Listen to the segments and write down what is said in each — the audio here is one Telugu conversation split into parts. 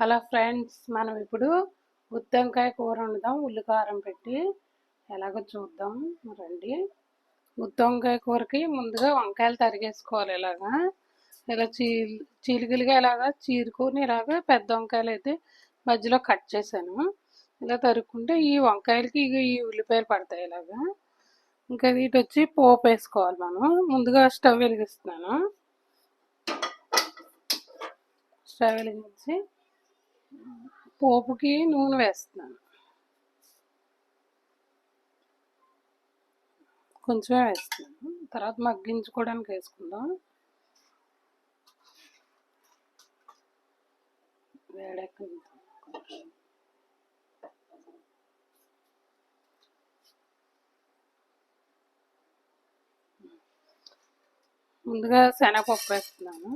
హలో ఫ్రెండ్స్ మనం ఇప్పుడు గుత్తొంకాయ కూర వండుదాం. ఉల్లికారం పెట్టి ఎలాగో చూద్దాం రండి. గుత్తొంకాయ కూరకి ముందుగా వంకాయలు తరిగేసుకోవాలి ఇలాగా. ఇలా చీలి చీలికలుగా ఇలాగా చీరుకొని ఇలాగా పెద్ద వంకాయలు అయితే మధ్యలో కట్ చేశాను. ఇలా తరుక్కుంటే ఈ వంకాయలకి ఇక ఈ ఉల్లిపాయలు పడతాయి ఇలాగా. ఇంకా వీటి వచ్చి పోపు వేసుకోవాలి మనం. ముందుగా స్టవ్ వెలిగిస్తున్నాను. స్టవ్ వెలిగించి పోపుకి నూనె వేస్తున్నాను. కొంచెమే వేస్తున్నాను. తర్వాత మగ్గించుకోవడానికి వేసుకుందాం. వేడెక్కింది ముందుగా శనగపప్పు వేస్తున్నాను.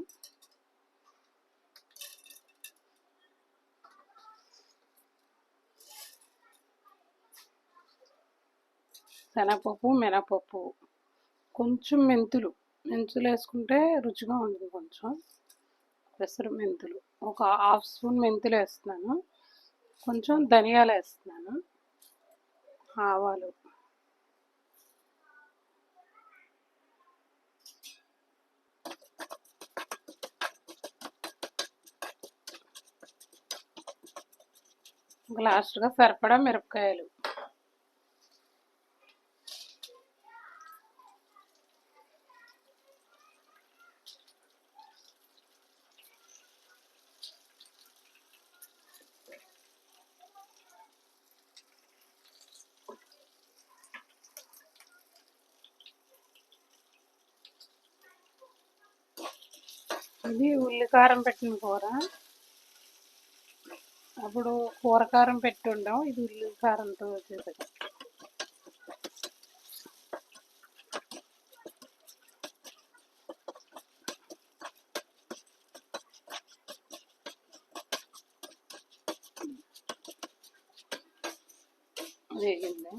శనగపప్పు మినపప్పు. కొంచెం మెంతులు. మెంతులు వేసుకుంటే రుచిగా ఉంటుంది కొంచెం. పెసరు మెంతులు. ఒక హాఫ్ స్పూన్ మెంతులు వేస్తున్నాను. కొంచెం ధనియాలు వేస్తున్నాను. ఆవాలు. లాస్ట్గా సరిపడా మిరపకాయలు. ఇది ఉల్లికారం పెట్టిన కూర. అప్పుడు కూరకారం పెట్టి ఉండాం ఇది ఉల్లికారంతో వచ్చేసరికి వేగింది.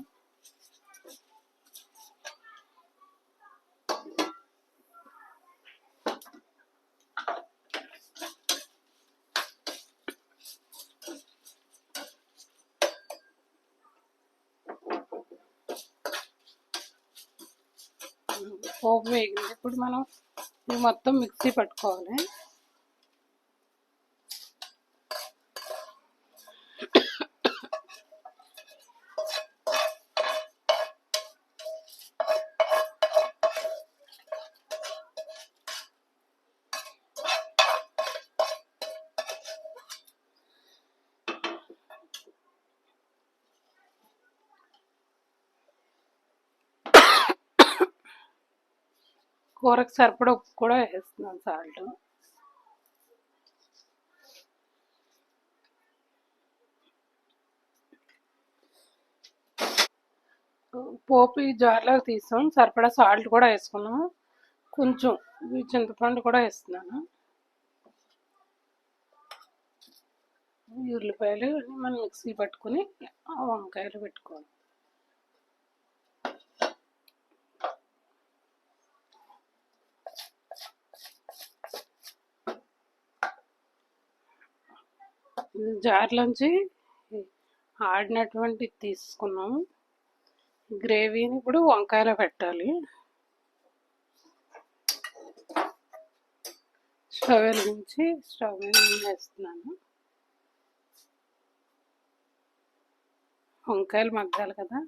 పోపు వేగింది ఇప్పుడు మనం ఇది మొత్తం మిక్సీ పట్టుకోవాలి. కూరకు సరిపడ ఉప్పు కూడా వేస్తున్నాను సాల్ట్. పోపు ఈ జార్లో తీసాం. సరిపడా సాల్ట్ కూడా వేసుకున్నాం. కొంచెం చింతపండు కూడా వేస్తున్నాను. ఉల్లిపాయలు మనం మిక్సీ పట్టుకుని వంకాయలు పెట్టుకోవాలి. జార్లోంచి ఆడినటువంటి తీసుకున్నాం గ్రేవీని ఇప్పుడు వంకాయలో పెట్టాలి. స్టవ్ వెలిగించి స్టవ్ వేస్తున్నాను. వంకాయలు మగ్గాలి కదా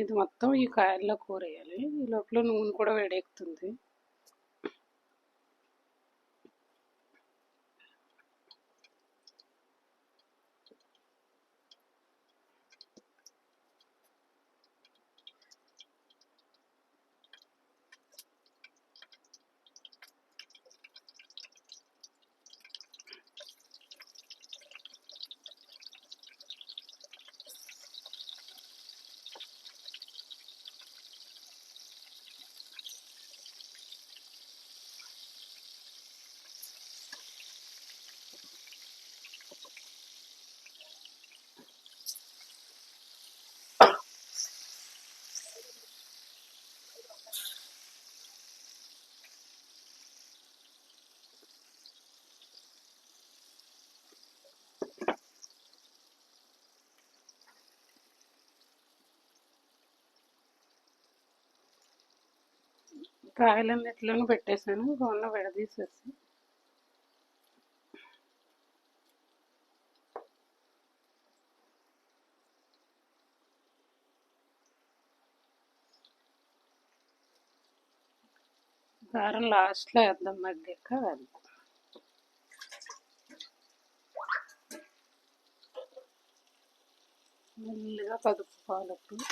ఇది మొత్తం ఈ కాయల్లో కూరేయాలి. ఈ లోపల నూనె కూడా వేడెక్కుతుంది. కాయలన్నీ పెట్టేశాను గొన్న విడదీసేసి. కారం లాస్ట్లో వేద్దాం మగ్గాక వేద్దాం. మెల్లిగా కదుపుకోవాలి ఇప్పుడు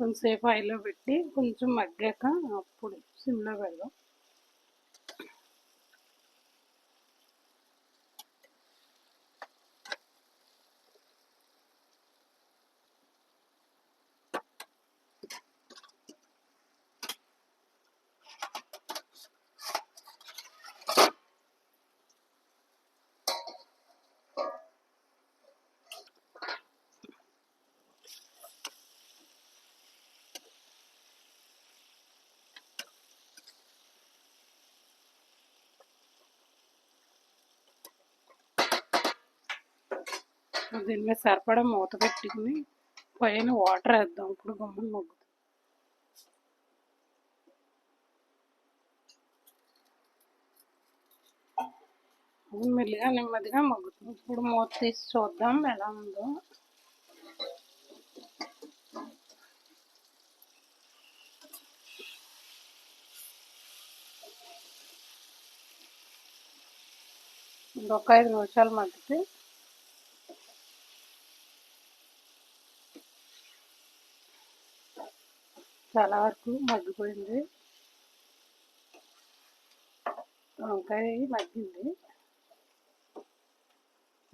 కొంచెంసేపు ఆయిల్లో పెట్టి కొంచెం మగ్గాక అప్పుడు సిమ్లో పెడదాం. దీని మీద సరిపడా మూత పెట్టుకుని పైన వాటర్ వేద్దాం ఇప్పుడు గమ్మని మొగ్గు. మెల్లిగా నెమ్మదిగా మగ్గుతుంది. ఇప్పుడు మూత తీసి చూద్దాం ఎలా ఉందో. ఒక ఐదు నిమిషాలు మగ్గితే చాలా వరకు మగ్గిపోయింది. వంకాయ మగ్గింది.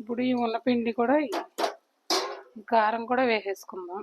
ఇప్పుడు ఈ ఉన్న పిండి కూడా కారం కూడా వేసేసుకుందాం.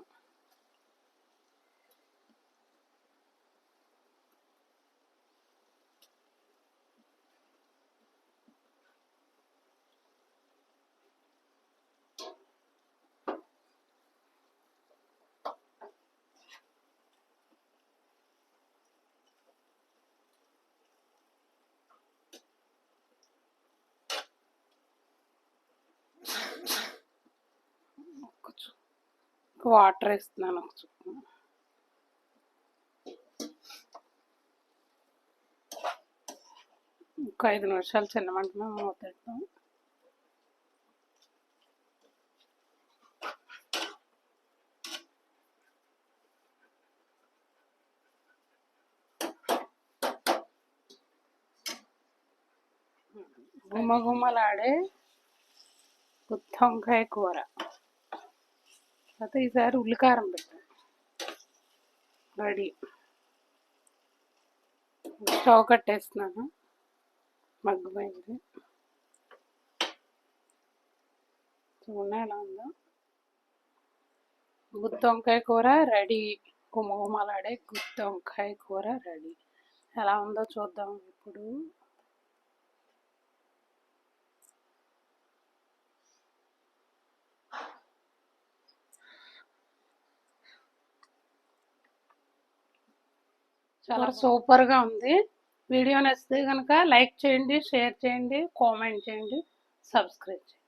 వాటర్ వేస్తున్నాను ఒక చుక్క ఒక ఐదు నిమిషాలు చిన్న మంట మూత గుమ్మ గుమ్మలాడే గుత్తి కూర. తర్వాత ఈసారి ఉల్లికారం పెట్టాను రెడీ. స్టవ్ కట్టేస్తున్నాను. మగ్గిపోయింది చూడండి ఎలా ఉందో. గుత్తి వంకాయ కూర రెడీ. గుమగుమలాడే గుత్తి వంకాయ కూర రెడీ. ఎలా ఉందో చూద్దాం ఇప్పుడు. చాలా సూపర్గా ఉంది. వీడియో నచ్చితే కనుక లైక్ చేయండి షేర్ చేయండి కామెంట్ చేయండి సబ్స్క్రైబ్ చేయండి.